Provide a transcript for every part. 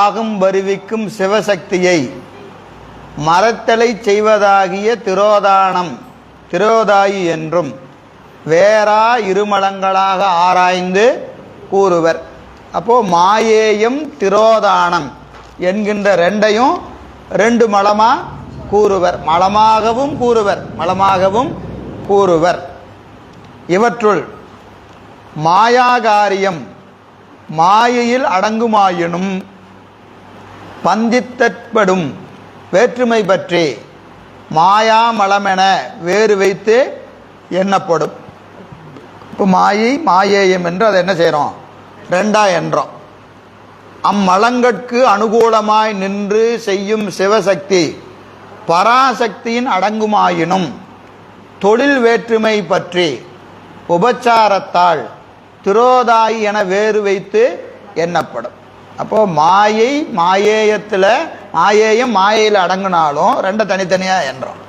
ஆகும் வருவிக்கும் சிவசக்தியை மரத்தலை செய்வதாகிய திரோதானம் திரோதாயி என்றும் வேறா இருமலங்களாக ஆராய்ந்து கூறுவர். அப்போ மாயேயம் திரோதானம் என்கின்ற ரெண்டையும் ரெண்டு மலமா கூறுவர். மலமாகவும் கூறுவர் மலமாகவும் கூறுவர். இவற்றுள் மாயாகாரியம் மாயையில் அடங்குமாயினும் பந்தித்தற்படும் வேற்றுமை பற்றி மாயாமலமென வேறு வைத்து எண்ணப்படும். இப்போ மாயை மாயேயம் என்று அதை என்ன செய்கிறோம் ரெண்டா என்றோம். அம்மலங்கட்கு அனுகூலமாய் நின்று செய்யும் சிவசக்தி பராசக்தியின் அடங்குமாயினும் தொழில் வேற்றுமை பற்றி உபச்சாரத்தால் திரோதாயி என வேறு வைத்து எண்ணப்படும். அப்போ மாயை மாயேயத்தில் மாயேயம் மாயையில் அடங்குனாலும் ரெண்டை தனித்தனியாக என்றோம்.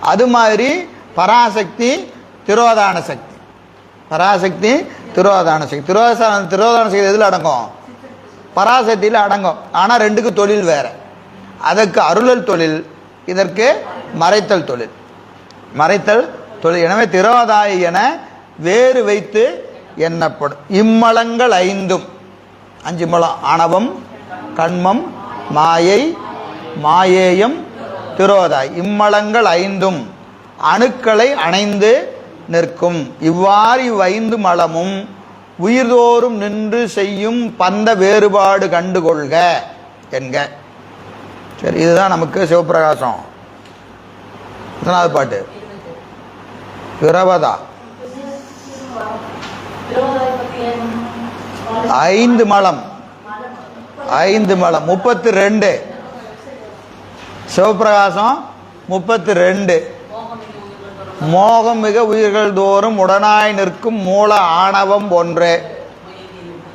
அது மாதிரி பராசக்தி திரோதான சக்தி. பராசக்தி திரோதான சக்தி. திரோதான திரோதான சக்தி எதில் அடங்கும்? பராசக்தியில் அடங்கும். ஆனால் ரெண்டுக்கு தொழில் வேறு. அதற்கு அருளல் தொழில் இதற்கு மறைத்தல் தொழில். மறைத்தல் தொழில். எனவே திரோதாயி என வேறு வைத்து எண்ணப்படும். இம்மலங்கள் ஐந்தும். அஞ்சு மூலம் ஆணவம் கண்மம் மாயை மாயேயம் திரோதாய் இம்மலங்கள் ஐந்தும் அணுக்களை அணைந்து நிற்கும். இவ்வாறு இவ்வைந்து மலமும் உயிர்தோறும் நின்று செய்யும் பந்த வேறுபாடு கண்டுகொள்க என்க. சரி இதுதான் நமக்கு சிவபிரகாசம் எத்தனாவது பாட்டு. இருபதா ஐந்து மலம். ஐந்து மலம். முப்பத்தி ரெண்டு சிவபிரகாசம் முப்பத்தி ரெண்டு மோகம் மிக உயிர்கள் தோறும் உடனாய் நிற்கும் மூல ஆணவம் ஒன்று.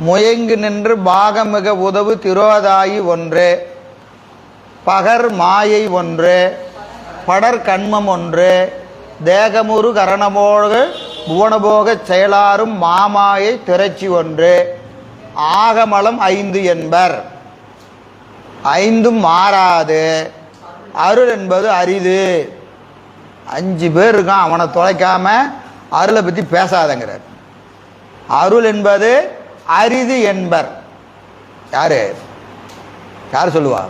முயங்கு நின்று பாகம் மிக உதவு திரோதாயி ஒன்று. பகர் மாயை ஒன்று. படர் கண்மம் ஒன்று. தேகமுரு கரணமோக புவனபோகச் செயலாரும் மாமாயை திரைச்சி ஒன்று. ஆகமலம் ஐந்து என்பர். ஐந்தும் மாறாது. அருள் என்பது அரிது. அஞ்சு பேர் இருக்கான் அவனை தொலைக்காம அருளை பற்றி பேசாதங்கிறார். அருள் என்பது அரிது என்பர். யாரு? யார் சொல்லுவா?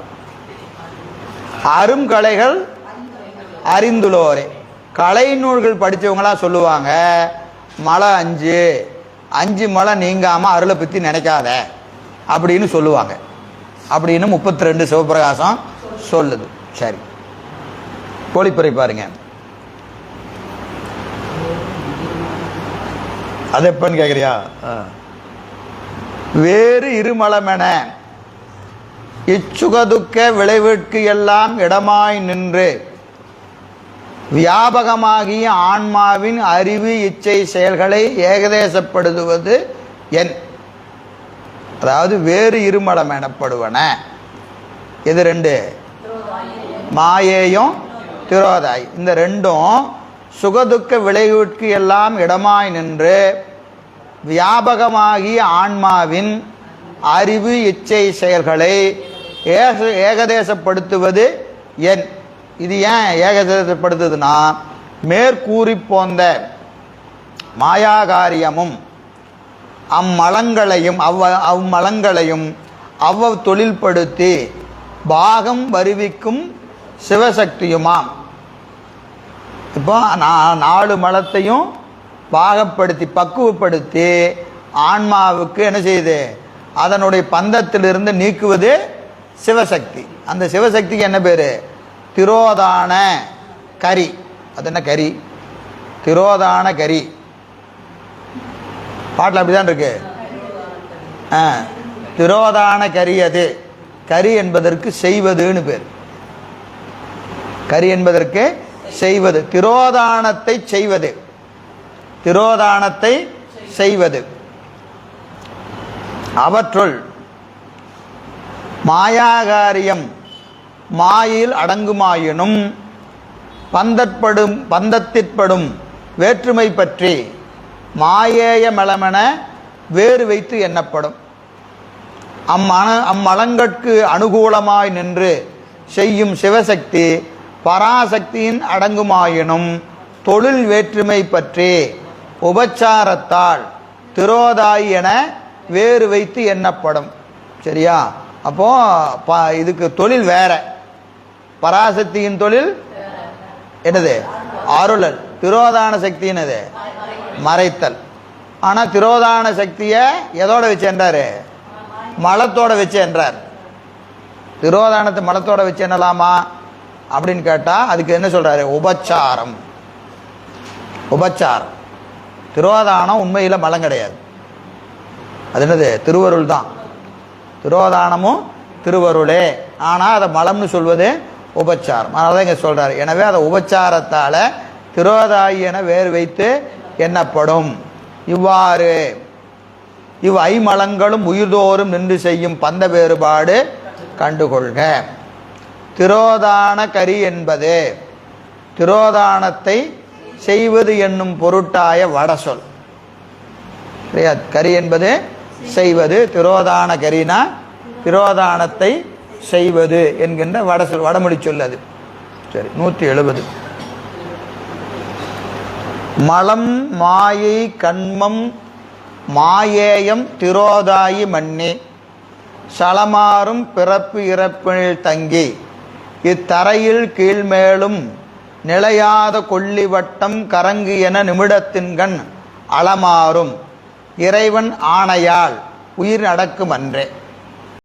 அரும் கலைகள் அறிந்துள்ளோரே. கலை நூல்கள் படித்தவங்களாம் சொல்லுவாங்க. மலை அஞ்சு அஞ்சு மலை நீங்காமல் அருளை பற்றி நினைக்காத அப்படின்னு சொல்லுவாங்க. அப்படின்னு முப்பத்தி ரெண்டு சிவபிரகாசம் சொல்லுது. சரி. கோழிப்புரை பாருங்க. அது எப்பன்னு கேட்குறியா வேறு இருமலமென இச்சுகதுக்க விளைவிற்கு எல்லாம் இடமாய் நின்று வியாபகமாகிய ஆன்மாவின் அறிவு இச்சை செயல்களை ஏகதேசப்படுத்துவது என். அதாவது வேறு இருமடம் எனப்படுவன. இது ரெண்டு. மாயேயும் திரோதாய். இந்த ரெண்டும் சுகதுக்க விளைவுக்கு எல்லாம் இடமாய் நின்று வியாபகமாகிய ஆன்மாவின் அறிவு இச்சை செயல்களை ஏகதேசப்படுத்துவது என். இது ஏன் ஏகதேசப்படுத்துதுன்னா மேற்கூறி போந்த மாயாகாரியமும் அம்மலங்களையும் அவ்வ அம்மலங்களையும் அவ்வ தொழில்படுத்தி பாகம் வருவிக்கும் சிவசக்தியுமாம். இப்போ நான் நாலு மலத்தையும் பாகப்படுத்தி பக்குவப்படுத்தி ஆன்மாவுக்கு என்ன செய்யுது? அதனுடைய பந்தத்திலிருந்து நீக்குவது சிவசக்தி. அந்த சிவசக்திக்கு என்ன பேர்? திரோதான கரி. அது என்ன கரி? திரோதான கரி. பாட்டில் அப்படிதான் இருக்கு. ஆ திரோதான கரி அது. கரி என்பதற்கு செய்வதுன்னு பேர். கரி என்பதற்கு செய்வது. திரோதானத்தை செய்வது. திரோதானத்தை செய்வது. அவற்றுள் மாயாகாரியம் மாயில் அடங்குமாயினும் பந்தற்படும் பந்தத்திற்படும் வேற்றுமை பற்றி மாயேய மலமென வேறு வைத்து எண்ணப்படும். அம்மன அம்மலங்கட்கு அனுகூலமாய் நின்று செய்யும் சிவசக்தி பராசக்தியின் அடங்குமாயினும் தொழில் வேற்றுமை பற்றி உபச்சாரத்தால் திரோதாய் என வேறு வைத்து எண்ணப்படும். சரியா? அப்போ ப இதுக்கு தொழில் வேற. பராசக்தியின் தொழில்? என்னது? அருளல். திரோதான சக்தி என்னது? மறைத்தல். ஆனால் திரோதான சக்தியை எதோட வச்சு என்றார்? மலத்தோட வச்சு என்றார். திரோதானத்தை மலத்தோட வச்சு என்னலாமா? அப்படின்னு கேட்டால் அதுக்கு என்ன சொல்கிறாரு உபச்சாரம். உபச்சாரம். திரோதானம் உண்மையில் மலம் கிடையாது. அது என்னது? திருவருள் தான். திரோதானமும் திருவருளே. ஆனால் அதை மலம்னு சொல்வது உபச்சாரம். அதனால இங்கே சொல்கிறார் எனவே அதை உபச்சாரத்தால் திரோதாயி என வேறு வைத்து எண்ணப்படும். இவ்வாறு இவ் ஐமலங்களும் உயிர்தோறும் நின்று செய்யும் பந்த வேறுபாடு கண்டுகொள்க. திரோதான கரி என்பது திரோதானத்தை செய்வது என்னும் பொருட்டாய வடசொல். கரி என்பது செய்வது. திரோதான கரினா திரோதானத்தை செய்வது என்கின்ற வடசொல் வடமொழி சொல் அது. சரி நூற்றி எழுபது மலம் மாயை கண்மம் மாயேயம் திரோதாயி மண்ணி சலமாறும் பிறப்பு இறப்பினில் தங்கி. இத்தரையில் கீழ்மேலும் நிலையாத கொள்ளிவட்டம் கரங்கு என நிமிடத்தின்கண் அளமாறும் இறைவன் ஆணையால் உயிர் நடக்கும் அன்றே